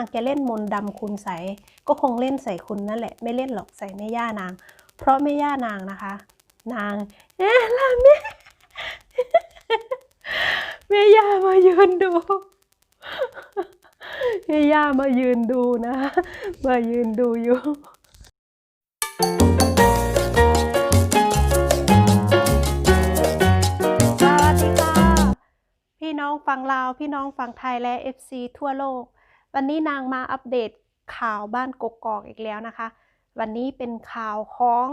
างแกเล่นมนต์ดำคุณใสก็คงเล่นใส่คุณนั่นแหละ ไม่เล่นหรอกใส่แม่ย่านาง เพราะแม่ย่านางนะคะ นางเอ๊ะล่ะแม่แม่ย่ามายืนดูแม่ย่ามายืนดูนะ มายืนดูอยู่สวัสดีค่ะพี่น้องฝั่งลาว พี่น้องฝั่งไทยและ FC ทั่วโลก วันนี้นางมาอัปเดตข่าวบ้านกกอกอีกแล้วนะคะ วันนี้เป็นข่าวของ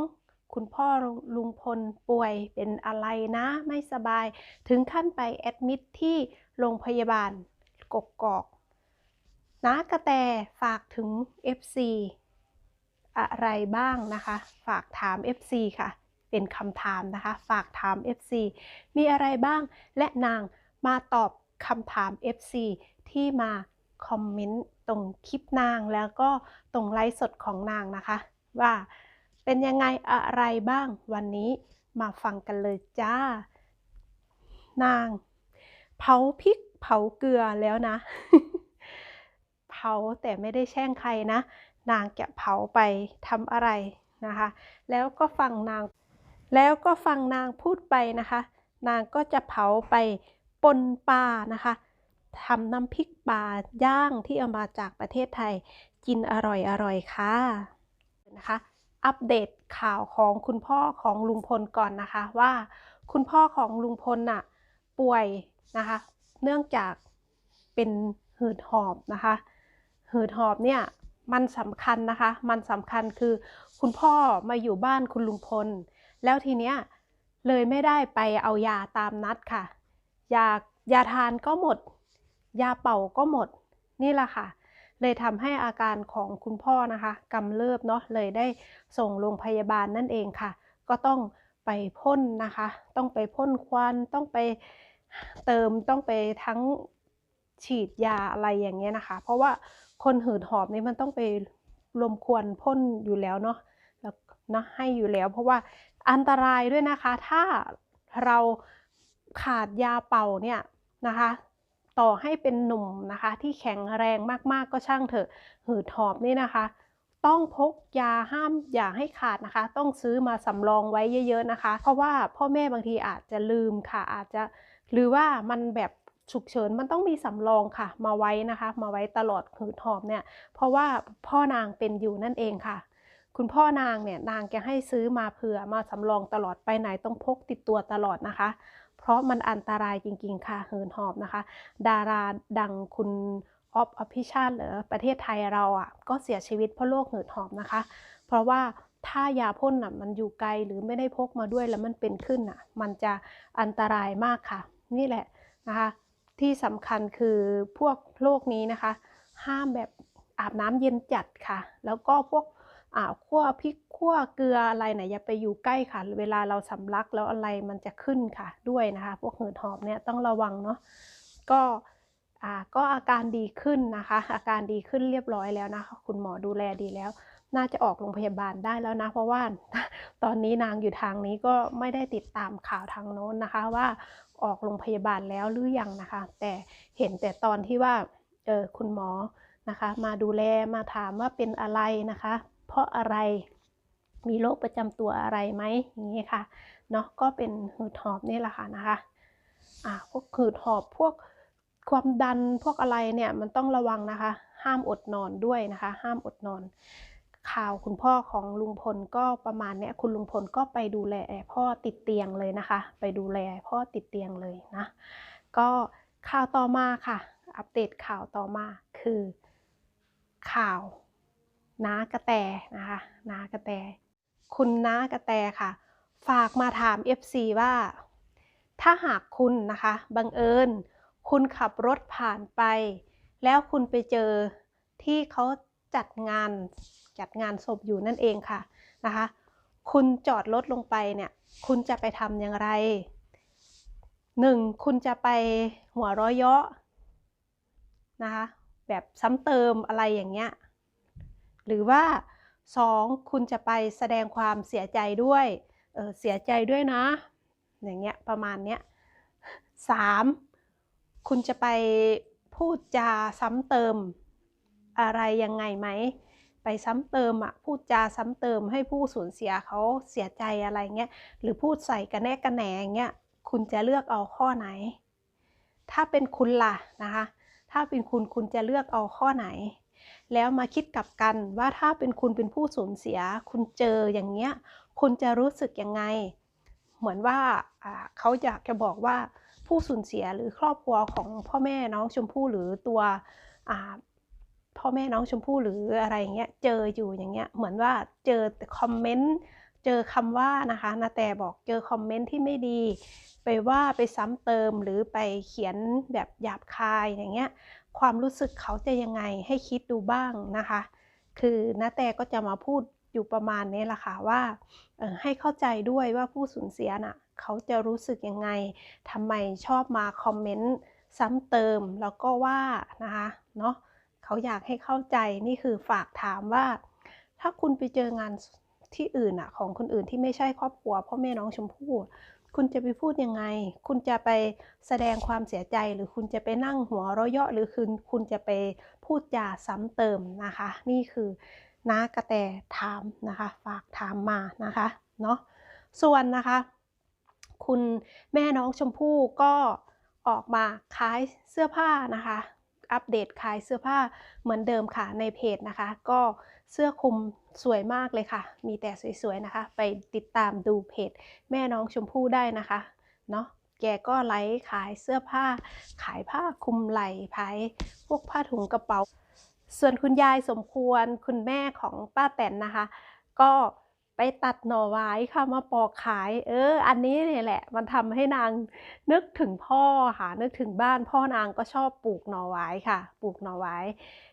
คุณพ่อลุงพลป่วยเป็นอะไรนะ ไม่สบายถึงขั้นไปแอดมิดที่โรงพยาบาลกกอกนะกระแตฝากถึง FC อะไรบ้างนะคะ ฝากถาม FC ค่ะ เป็นคำถามนะคะ ฝากถาม FC มีอะไรบ้างและนางมาตอบคำถาม FC ที่มา คอมเมนต์ตรงคลิปนางแล้วก็ตรงไลฟ์สดของนางนะคะ ว่าเป็นยังไงอะไรบ้างวันนี้มาฟังกันเลยจ้า นาง เผาพริกเผาเกลือแล้วนะ เผาแต่ไม่ได้แช่งใครนะ นางจะเผาไปทำอะไรนะคะ แล้วก็ฟังนาง แล้วก็ฟังนางพูดไปนะคะ นางก็จะเผาไปปนปลานะคะ ทำน้ำพริกปลาย่างที่เอามาจากประเทศไทย กินอร่อยอร่อยค่ะนะคะ อัปเดตข่าวของคุณพ่อของลุงพลก่อนนะคะว่า คุณพ่อของลุงพลน่ะป่วยนะคะ เนื่องจากเป็นหืดหอบนะคะ หืดหอบเนี่ยมันสำคัญนะคะ มันสำคัญคือคุณพ่อมาอยู่บ้านคุณลุงพล แล้วทีเนี้ยเลยไม่ได้ไปเอายาตามนัดค่ะ ยายาทานก็หมด ยาเป่าก็หมดนี่แหละค่ะ เลยทำให้อาการของคุณพ่อนะคะกำเริบเนาะเลยได้ส่งโรงพยาบาลนั่นเองค่ะ ก็ต้องไปพ่นนะคะ ต้องไปพ่นควันต้องไปเติมต้องไปทั้งฉีดยาอะไรอย่างเงี้ยนะคะ เพราะว่าคนหืดหอบนี่มันต้องไปลมควนพ่นอยู่แล้วเนาะแล้วนะให้อยู่แล้ว เพราะว่าอันตรายด้วยนะคะ ถ้าเราขาดยาเป่าเนี่ยนะคะ ต่อให้เป็นหนุ่มนะคะ ที่แข็งแรงมากๆก็ช่างเถอะ หืดหอบนี่นะคะ ต้องพกยาห้ามอย่าให้ขาดนะคะ ต้องซื้อมาสำรองไว้เยอะ ๆนะคะ เพราะว่าพ่อแม่บางทีอาจจะลืมค่ะ อาจจะหรือว่ามันแบบฉุกเฉินมันต้องมีสำรองค่ะ มาไว้นะคะ มาไว้ตลอดหืดหอบเนี่ย เพราะว่าพ่อนางเป็นอยู่นั่นเองค่ะ คุณพ่อนางเนี่ยนางแกให้ซื้อมาเผื่อมาสำรองตลอดไปไหนต้องพกติดตัวตลอดนะคะ เพราะมันอันตรายจริงๆค่ะเหืนหอบนะคะ ดาราดังคุณออฟอภิชาติหรือประเทศไทยเราอะก็เสียชีวิตเพราะโรคเหืดหอบนะคะ เพราะว่าถ้ายาพ่นอะมันอยู่ไกลหรือไม่ได้พกมาด้วยแล้วมันเป็นขึ้นอะมันจะอันตรายมากค่ะ นี่แหละนะคะที่สำคัญคือพวกโรคนี้นะคะ ห้ามแบบอาบน้ำเย็นจัดค่ะ แล้วก็พวก อ่าคั่วพริกคั่วเกลืออะไรเนี่ยอย่าไปอยู่ใกล้ค่ะ เวลาเราสำลักแล้วอะไรมันจะขึ้นค่ะด้วยนะคะ พวกหืดหอบเนี่ยต้องระวังเนาะก็อ่าก็อาการดีขึ้นนะคะ อาการดีขึ้นเรียบร้อยแล้วนะคะ คุณหมอดูแลดีแล้ว น่าจะออกโรงพยาบาลได้แล้วนะ เพราะว่าตอนนี้นางอยู่ทางนี้ก็ไม่ได้ติดตามข่าวทางโน้นนะคะว่าออกโรงพยาบาลแล้วหรือยังนะคะ แต่เห็นแต่ตอนที่ว่าเออคุณหมอนะคะ มาดูแลมาถามว่าเป็นอะไรนะคะ เพราะอะไร มีโรคประจำตัวอะไรไหมอย่างนี้ค่ะเนาะก็เป็นหืดหอบนี่แหละค่ะนะคะอ่าพวกหืดหอบพวกความดันพวกอะไรเนี่ยมันต้องระวังนะคะ ห้ามอดนอนด้วยนะคะ ห้ามอดนอน ข่าวคุณพ่อของลุงพลก็ประมาณเนี้ยคุณลุงพลก็ไปดูแลพ่อติดเตียงเลยนะคะ ไปดูแลพ่อติดเตียงเลยนะ ก็ข่าวต่อมาค่ะ อัปเดตข่าวต่อมาคือข่าว น้ากระแตนะคะน้ากระแต คุณน้ากระแตค่ะ ฝากมาถาม FC ว่า ถ้าหากคุณนะคะบังเอิญ คุณขับรถผ่านไป แล้วคุณไปเจอที่เขาจัดงานจัดงานศพอยู่นั่นเองค่ะนะคะ คุณจอดรถลงไปเนี่ย คุณจะไปทำอย่างไรหนึ่งคุณจะไปหัวร้อยเยาะนะคะ แบบซ้ำเติมอะไรอย่างเงี้ย หรือว่าสองคุณจะไปแสดงความเสียใจด้วยเออเสียใจด้วยนะ อย่างเงี้ยประมาณเนี้ยสามคุณจะไปพูดจาซ้ำเติมอะไรยังไงไหม ไปซ้ำเติมอะพูดจาซ้ำเติมให้ผู้สูญเสียเขาเสียใจอะไรเงี้ยหรือพูดใส่กระแนกกระแหนงเงี้ยคุณจะเลือกเอาข้อไหน ถ้าเป็นคุณล่ะนะคะ ถ้าเป็นคุณคุณจะเลือกเอาข้อไหน แล้วมาคิดกลับกันว่าถ้าเป็นคุณเป็นผู้สูญเสีย คุณเจออย่างเงี้ย คุณจะรู้สึกยังไง เหมือนว่าเขาอยากจะบอกว่าผู้สูญเสียหรือครอบครัวของพ่อแม่น้องชมพู่หรือตัวพ่อแม่น้องชมพู่หรืออะไรเงี้ยเจออยู่อย่างเงี้ยเหมือนว่าเจอคอมเมนต์เจอคำว่านะคะนาแต่บอกเจอคอมเมนต์ที่ไม่ดี ไปว่าไปซ้ำเติมหรือไปเขียนแบบหยาบคายอย่างเงี้ย ความรู้สึกเขาจะยังไงให้คิดดูบ้างนะคะ คือนาแต่ก็จะมาพูดอยู่ประมาณนี้แหละค่ะว่าให้เข้าใจด้วยว่าผู้สูญเสียน่ะเขาจะรู้สึกยังไงทำไมชอบมาคอมเมนต์ซ้ำเติมแล้วก็ว่านะคะเนาะเขาอยากให้เข้าใจนี่คือฝากถามว่า ถ้าคุณไปเจองานที่อื่นอะของคนอื่นที่ไม่ใช่ครอบครัวพ่อแม่น้องชมพู่ คุณจะไปพูดยังไง คุณจะไปแสดงความเสียใจหรือคุณจะไปนั่งหัวเราะเยาะหรือคุณคุณจะไปพูดจาซ้ำเติมนะคะ นี่คือน้ากระแตถามนะคะ ฝากถามมานะคะเนาะส่วนนะคะ คุณแม่น้องชมพู่ก็ออกมาขายเสื้อผ้านะคะ อัปเดตขายเสื้อผ้าเหมือนเดิมค่ะในเพจนะคะ ก็ เสื้อคลุมสวยมากเลยค่ะ มีแต่สวยๆนะคะ ไปติดตามดูเพจแม่น้องชมพู่ได้นะคะเนาะแกก็ไลฟ์ขายเสื้อผ้า ขายผ้าคลุมไหล่ภายพวกผ้าถุงกระเป๋า ส่วนคุณยายสมควรคุณแม่ของป้าแตนนะคะ ก็ ไปตัดหน่อไว้ค่ะมาปอกขาย เออ อันนี้เนี่ยแหละ มันทำให้นางนึกถึงพ่อค่ะ นึกถึงบ้านพ่อนางก็ชอบปลูกหน่อไว้ค่ะ ปลูกหน่อไว้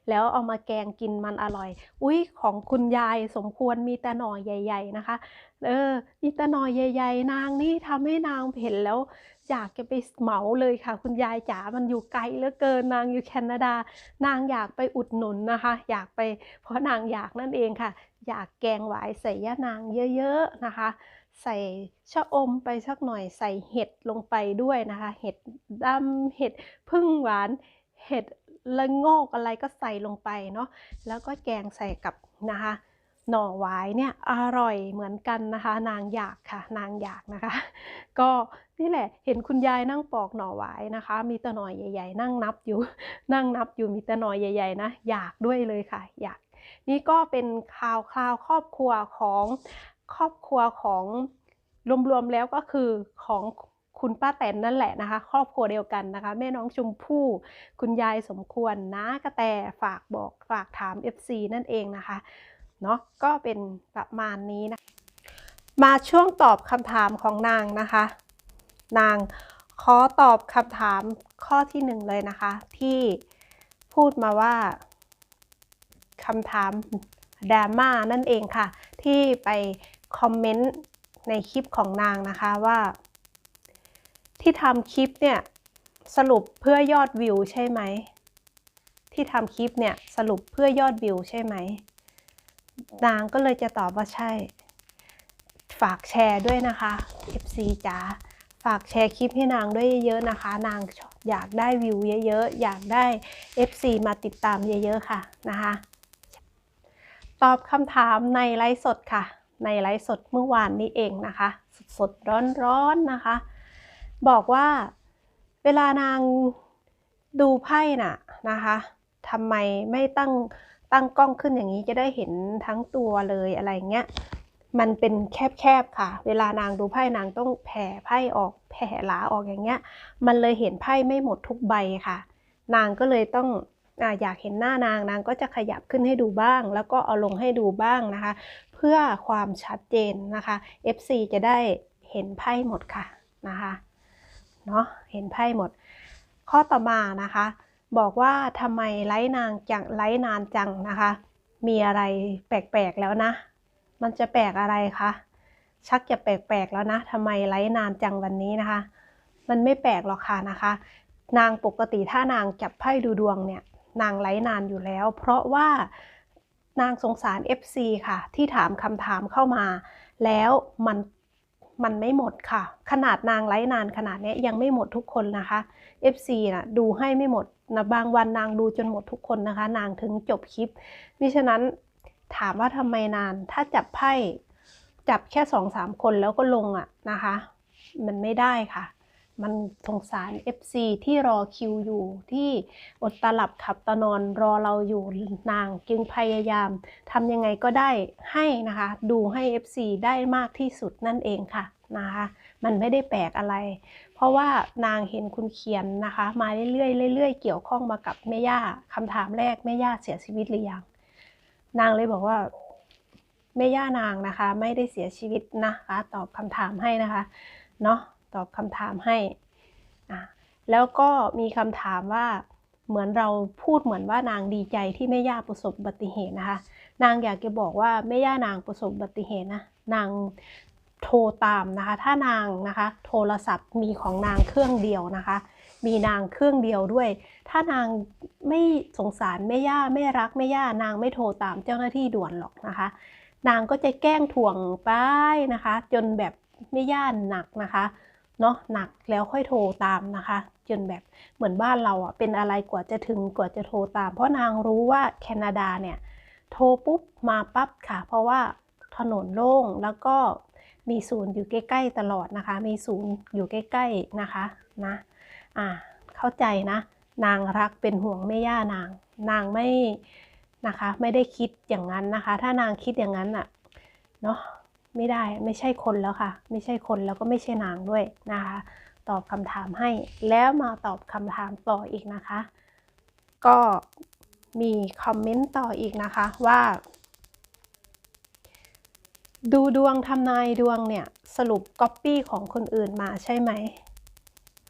แล้วเอามาแกงกินมันอร่อย อุ้ยของคุณยายสมควรมีแต่หน่อใหญ่ ๆนะคะ เออ มีแต่หน่อใหญ่ ๆ นางนี่ทำให้นางเห็นแล้ว อยากจะไปเหมาเลยค่ะ คุณยายจ๋า มันอยู่ไกลเหลือเกินนางอยู่แคนาดา นางอยากไปอุดหนุนนะคะ อยากไปเพราะนางอยากนั่นเองค่ะ อยากแกงหวายใส่ย่านางเยอะๆนะคะ ใส่ชะอมไปสักหน่อยใส่เห็ดลงไปด้วยนะคะ เห็ดดำเห็ดพึ่งหวานเห็ดละงอกอะไรก็ใส่ลงไปเนาะแล้วก็แกงใส่กับนะคะหน่อหวายเนี่ยอร่อยเหมือนกันนะคะ นางอยากค่ะ นางอยากนะคะ ก็ นี่แหละ เห็นคุณยายนั่งปอกหน่อหวายนะคะ มีต่หน่อยใหญ่ ๆ นั่งนับอยู่ นั่งนับอยู่มีต่หน่อยใหญ่ ๆ นะ อยากด้วยเลยค่ะ อยาก นี่ก็เป็นข่าวคราวครอบครัวของครอบครัวของรวมๆแล้วก็คือของคุณป้าแตนนั่นแหละนะคะ ครอบครัวเดียวกันนะคะ แม่น้องชมพู่คุณยายสมควรนะกระแตฝากบอกฝากถาม FC นั่นเองนะคะเนาะก็เป็นประมาณนี้นะมาช่วงตอบคำถามของนางนะคะ นางขอตอบคำถามข้อที่หนึ่งเลยนะคะ ที่พูดมาว่าคำถามดราม่านั่นเองค่ะ ที่ไปคอมเมนต์ในคลิปของนางนะคะว่า ที่ทำคลิปเนี่ยสรุปเพื่อยอดวิวใช่ไหม ที่ทำคลิปเนี่ยสรุปเพื่อยอดวิวใช่ไหม นางก็เลยจะตอบว่าใช่ ฝากแชร์ด้วยนะคะ FC จ๋า ฝากแชร์คลิปให้นางด้วยเยอะๆนะคะ นางอยากได้วิวเยอะๆ อยากได้ FC มาติดตามเยอะๆค่ะนะคะ ตอบคำถามในไลฟ์สดค่ะ ในไลฟ์สดเมื่อวานนี้เองนะคะ สดๆ ร้อนๆนะคะ บอกว่าเวลานางดูไพ่น่ะนะคะทำไมไม่ตั้งตั้งกล้องขึ้นอย่างนี้จะได้เห็นทั้งตัวเลยอะไรเงี้ย มันเป็นแคบๆค่ะ เวลานางดูไพ่นางต้องแผ่ไพ่ออกแผ่หลาออกอย่างเงี้ย มันเลยเห็นไพ่ไม่หมดทุกใบค่ะ นางก็เลยต้องอยากเห็นหน้านางนางก็จะขยับขึ้นให้ดูบ้าง แล้วก็เอาลงให้ดูบ้างนะคะ เพื่อความชัดเจนนะคะ FC จะได้เห็นไพ่หมดค่ะนะคะเนาะเห็นไพ่หมด ข้อต่อมานะคะ บอกว่าทำไมไลฟ์นางจังไลฟ์นานจังนะคะ มีอะไรแปลกๆแล้วนะ มันจะแปลกอะไรคะชักจะแปลกๆแล้วนะทำไมไลฟ์นานจังวันนี้นะคะ มันไม่แปลกหรอกค่ะนะคะ นางปกติถ้านางจับไพ่ดูดวงเนี่ย นางไลฟ์นานอยู่แล้ว เพราะว่านางสงสาร FC ค่ะ ที่ถามคำถามเข้ามา แล้วมันมันไม่หมดค่ะ ขนาดนางไลฟ์นานขนาดนี้ยยังไม่หมดทุกคนนะคะ FC นะดูให้ไม่หมดนะบางวันนางดูจนหมดทุกคนนะคะ นางถึงจบคลิป มิฉะนั้น ถามว่าทำไมนาน ถ้าจับไพ่จับแค่สองสามคนแล้วก็ลงอะนะคะ มันไม่ได้ค่ะ มันสงสาร FC ที่รอคิวอยู่ที่อดตาหลับขับตานอนรอเราอยู่นางจึงพยายามทำยังไงก็ได้ให้นะคะ ดูให้ FC ได้มากที่สุดนั่นเองค่ะนะคะมันไม่ได้แปลกอะไร เพราะว่านางเห็นคุณเขียนนะคะ มาเรื่อยๆเรื่อยๆเกี่ยวข้องมากับแม่ย่าคำถามแรกแม่ย่าเสียชีวิตหรือยัง นางเลยบอกว่าแม่ย่านางนะคะ ไม่ได้เสียชีวิตนะคะ ตอบคำถามให้นะคะเนาะตอบคำถามให้อะแล้วก็มีคำถามว่าเหมือนเราพูดเหมือนว่านางดีใจที่แม่ย่าประสบอุบัติเหตุนะคะ นางอยากจะบอกว่าแม่ย่านางประสบอุบัติเหตุนะนางโทรตามนะคะ ถ้านางนะคะ โทรศัพท์มีของนางเครื่องเดียวนะคะ มีนางเครื่องเดียวด้วย ถ้านางไม่สงสารแม่ย่าไม่รักแม่ย่านางไม่โทรตามเจ้าหน้าที่ด่วนหรอกนะคะ นางก็จะแกล้งถ่วงไปนะคะ จนแบบแม่ย่าหนักนะคะเนาะหนักแล้วค่อยโทรตามนะคะ จนแบบเหมือนบ้านเราอะเป็นอะไรกว่าจะถึงกว่าจะโทรตาม เพราะนางรู้ว่าแคนาดาเนี่ยโทรปุ๊บมาปั๊บค่ะ เพราะว่าถนนโล่งแล้วก็มีศูนย์อยู่ใกล้ ๆ ตลอดนะคะ มีศูนย์อยู่ใกล้ ๆ นะคะนะ อ่าเข้าใจนะ นางรักเป็นห่วงแม่ย่านาง นางไม่นะคะไม่ได้คิดอย่างนั้นนะคะ ถ้านางคิดอย่างนั้นอะเนาะไม่ได้ไม่ใช่คนแล้วค่ะ ไม่ใช่คนแล้วก็ไม่ใช่นางด้วยนะคะ ตอบคำถามให้แล้วมาตอบคำถามต่ออีกนะคะ ก็มีคอมเมนต์ต่ออีกนะคะว่า ดูดวงทำนายดวงเนี่ย สรุปก๊อปปี้ของคนอื่นมาใช่ไหม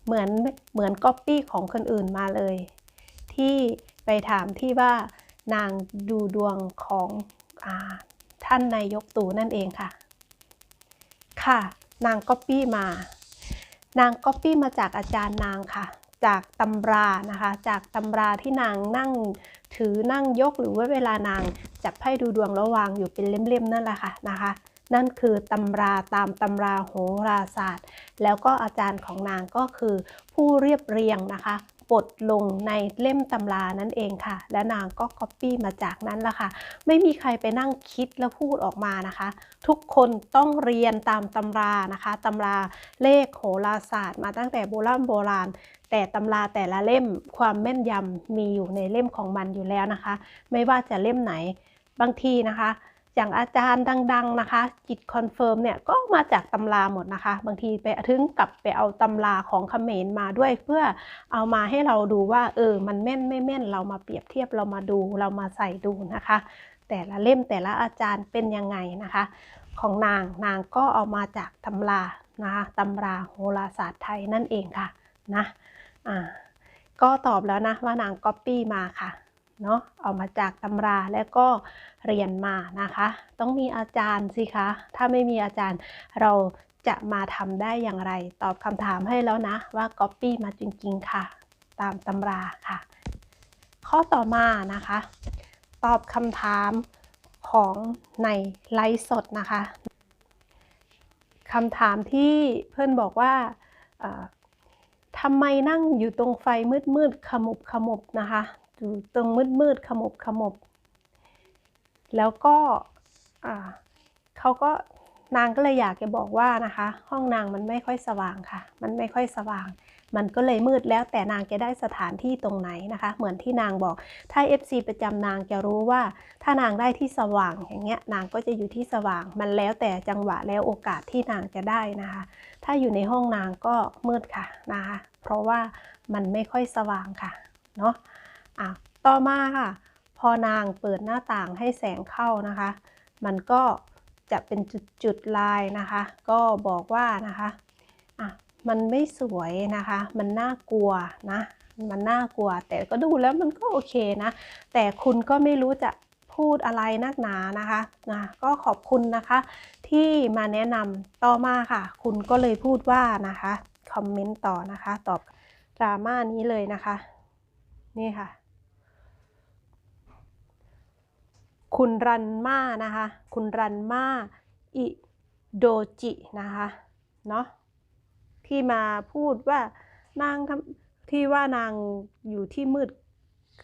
เหมือนเหมือนก๊อปปี้ของคนอื่นมาเลย ที่ไปถามที่ว่านางดูดวงของอท่านนายกตู่นั่นเองค่ะ ค่ะ นางก๊อปปี้มา นางก๊อปปี้มาจากอาจารย์นางค่ะ จากตำรานะคะ จากตำราที่นางนั่งถือนั่งยกหรือว่าเวลานางจับไพ่ดูดวงแล้ววางอยู่เป็นเล่มๆนั่นแหละค่ะนะคะ นั่นคือตำราตามตำราโหราศาสตร์ แล้วก็อาจารย์ของนางก็คือผู้เรียบเรียงนะคะบทลงในเล่มตำรานั่นเองค่ะ และนางก็ก๊อปปี้มาจากนั้นละค่ะ ไม่มีใครไปนั่งคิดแล้วพูดออกมานะคะ ทุกคนต้องเรียนตามตำรานะคะตำราเลขโหราศาสตร์ มาตั้งแต่โบราณโบราณ แต่ตำราแต่ละเล่มความแม่นยำมีอยู่ในเล่มของมันอยู่แล้วนะคะ ไม่ว่าจะเล่มไหนบางทีนะคะ อย่างอาจารย์ดัง ๆนะคะ จิตคอนเฟิร์มเนี่ยก็มาจากตำราหมดนะคะ บางทีไปถึงกลับไปเอาตำราของเขมรมาด้วย เพื่อเอามาให้เราดูว่าเออมันแม่นไม่แม่นเรามาเปรียบเทียบเรามาดูเรามาใส่ดูนะคะ แต่ละเล่มแต่ละอาจารย์เป็นยังไงนะคะ ของนางนางก็เอามาจากตำรานะคะตำราโหราศาสตร์ไทยนั่นเองค่ะนะอ่าก็ตอบแล้วนะว่านางก๊อปปี้มาค่ะ เนาะเอามาจากตำราแล้วก็เรียนมานะคะ ต้องมีอาจารย์สิคะ ถ้าไม่มีอาจารย์เราจะมาทำได้อย่างไร ตอบคำถามให้แล้วนะว่าก๊อปปี้มาจริงๆค่ะ ตามตำราค่ะ ข้อต่อมานะคะ ตอบคำถามของในไลฟ์สดนะคะคำถามที่เพื่อนบอกว่าทำไมนั่งอยู่ตรงไฟมืดๆขมุบขมุบนะคะ อยู่ตรงมืดๆขมบขมบแล้วก็เขาก็นางก็เลยอยากจะบอกว่านะคะ ห้องนางมันไม่ค่อยสว่างค่ะ มันไม่ค่อยสว่าง มันก็เลยมืดแล้วแต่นางจะได้สถานที่ตรงไหนนะคะ เหมือนที่นางบอก ถ้า FC ประจำนางจะรู้ว่า ถ้านางได้ที่สว่างอย่างเงี้ยนางก็จะอยู่ที่สว่าง มันแล้วแต่จังหวะแล้วโอกาสที่นางจะได้นะคะ ถ้าอยู่ในห้องนางก็มืดค่ะนะคะ เพราะว่ามันไม่ค่อยสว่างค่ะเนาะอะ ต่อมาค่ะ พอนางเปิดหน้าต่างให้แสงเข้านะคะ มันก็จะเป็นจุดๆลายนะคะ ก็บอกว่านะคะอะมันไม่สวยนะคะ มันน่ากลัวนะ มันน่ากลัว แต่ก็ดูแล้วมันก็โอเคนะ แต่คุณก็ไม่รู้จะพูดอะไรนักหนานะคะนะก็ขอบคุณนะคะ ที่มาแนะนำต่อมาค่ะ คุณก็เลยพูดว่านะคะคอมเมนต์ต่อนะคะ ตอบดราม่านี้เลยนะคะ นี่ค่ะ คุณรันมานะคะ คุณรันมาอิโดจินะคะเนาะที่มาพูดว่านางที่ว่านางอยู่ที่มืด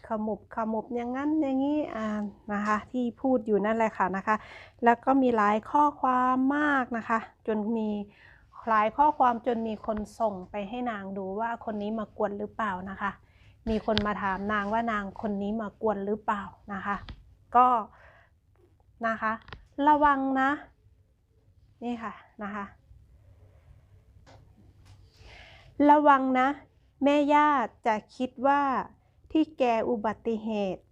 ขมุบขมุบอย่างนั้นอย่างนี้อ่านะคะที่พูดอยู่นั่นแหละค่ะนะคะ แล้วก็มีหลายข้อความมากนะคะ จนมีหลายข้อความจนมีคนส่งไปให้นางดูว่าคนนี้มากวนหรือเปล่านะคะ มีคนมาถามนางว่านางคนนี้มากวนหรือเปล่านะคะ ก็ นะคะ ระวังนะ นี่ค่ะนะคะ ระวังนะ แม่ย่าจะคิดว่าที่แกอุบัติเหตุ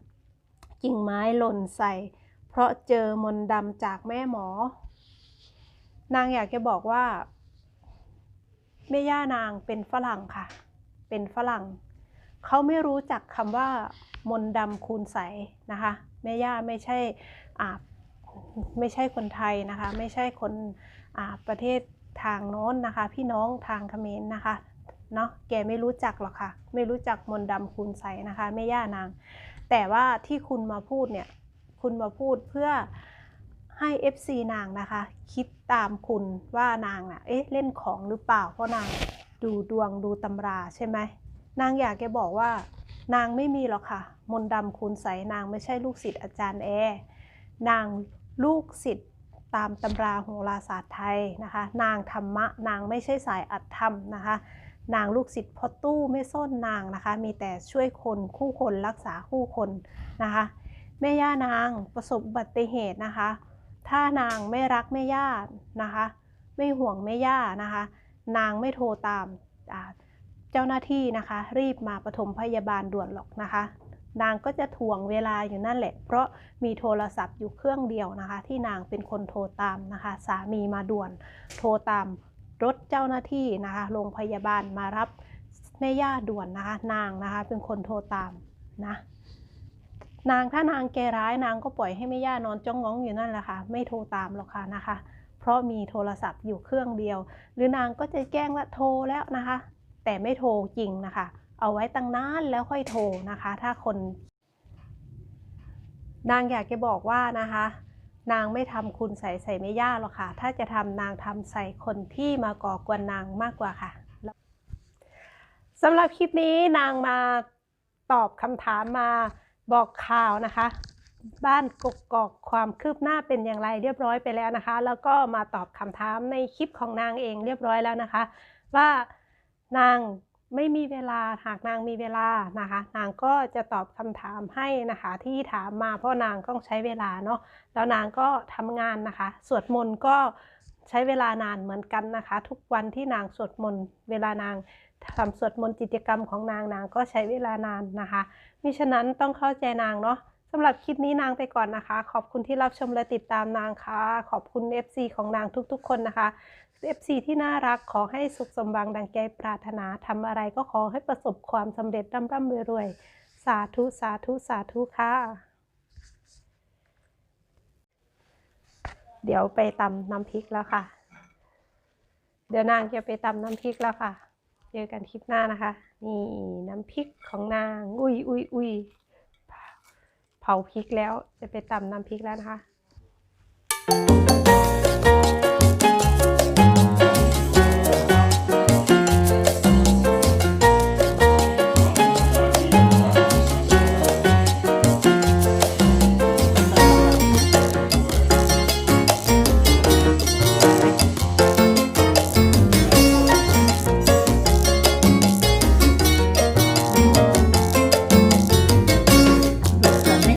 กิ่งไม้หล่นใส่ เพราะเจอมนดำจากแม่หมอ นางอยากจะบอกว่า แม่ย่านางเป็นฝรั่งค่ะ เป็นฝรั่ง เขาไม่รู้จักคำว่ามนดำคูณใสนะคะ แม่ย่าไม่ใช่อ่า ไม่ใช่คนไทยนะคะ ไม่ใช่คนประเทศทางโน้นนะคะ พี่น้องทางเขมรนะคะเนาะแกไม่รู้จักหรอกค่ะ ไม่รู้จักมนต์ดำคูณใสนะคะแม่ย่านาง แต่ว่าที่คุณมาพูดเนี่ยคุณมาพูดเพื่อให้ FC นางนะคะ คิดตามคุณว่านางน่ะเอ๊ะเล่นของหรือเปล่าเพราะนางดูดวงดูตำราใช่ไหมนางอยากจะบอกว่านางไม่มีหรอกค่ะ มนดำคูณใสนางไม่ใช่ลูกศิษย์อาจารย์แอ นาง ลูกศิษย์ตามตำราโหราศาสตร์ไทยนะคะ นางธรรมะ นางไม่ใช่สายอัตธรรมนะคะ นางลูกศิษย์พ่อตู้ไม่ส้นนางนะคะ มีแต่ช่วยคนคู่คนรักษาคู่คนนะคะ แม่ย่านางประสบอุบัติเหตุนะคะ ถ้านางไม่รักแม่ย่านะคะ ไม่ห่วงแม่ย่านะคะ นางไม่โทรตามเจ้าหน้าที่นะคะ รีบมาปฐมพยาบาลด่วนหรอกนะคะ นางก็จะถ่วงเวลาอยู่นั่นแหละ เพราะมีโทรศัพท์อยู่เครื่องเดียวนะคะ ที่นางเป็นคนโทรตามนะคะ สามีมาด่วน โทรตามรถเจ้าหน้าที่นะคะโรงพยาบาลมารับแม่ย่าด่วนนะคะ นางนะคะเป็นคนโทรตามนะนางถ้านางแกร้ายนางก็ปล่อยให้แม่ย่านอนจ้องง้องอยู่นั่นแหละค่ะ ไม่โทรตามหรอกค่ะนะคะ เพราะมีโทรศัพท์อยู่เครื่องเดียว หรือนางก็จะแกล้งว่าโทรแล้วนะคะ แต่ไม่โทรจริงนะคะ เอาไว้ตั้งนานแล้วค่อยโทรนะคะ ถ้าคน นางอยากจะบอกว่านะคะ นางไม่ทำคุณใส่ใส่ไม่ย่าหรอกค่ะ ถ้าจะทำนางทำใส่คนที่มาก่อกวนนางมากกว่าค่ะสำหรับคลิปนี้นางมาตอบคำถามมาบอกข่าวนะคะ บ้านกกอกความคืบหน้าเป็นอย่างไรเรียบร้อยไปแล้วนะคะ แล้วก็มาตอบคำถามในคลิปของนางเองเรียบร้อยแล้วนะคะ ว่านาง ไม่มีเวลาหากนางมีเวลานะคะ นางก็จะตอบคำถามให้นะคะ ที่ถามมาเพราะนางต้องใช้เวลาเนาะแล้วนางก็ทำงานนะคะ สวดมนต์ก็ใช้เวลานานเหมือนกันนะคะ ทุกวันที่นางสวดมนต์เวลานางทำสวดมนต์กิจกรรมของนางนางก็ใช้เวลานานนะคะมิฉะนั้นต้องเข้าใจนางเนาะสำหรับคลิปนี้นางไปก่อนนะคะ ขอบคุณที่รับชมและติดตามนางค่ะ ขอบคุณ FC ของนางทุกๆ คนนะคะ FC ที่น่ารักขอให้สุขสมหวังดังใจปรารถนาทำอะไรก็ขอให้ประสบความสำเร็จร่ำร่ำรวยๆสาธุสาธุสาธุค่ะ เดี๋ยวไปตำน้ำพริกแล้วค่ะ เดี๋ยวนางจะไปตำน้ำพริกแล้วค่ะ เจอกันคลิปหน้านะคะ นี่น้ำพริกของนาง อุ้ยอุ้ยอุ้ยเผาพริกแล้วจะไปตำน้ำพริกแล้วนะคะ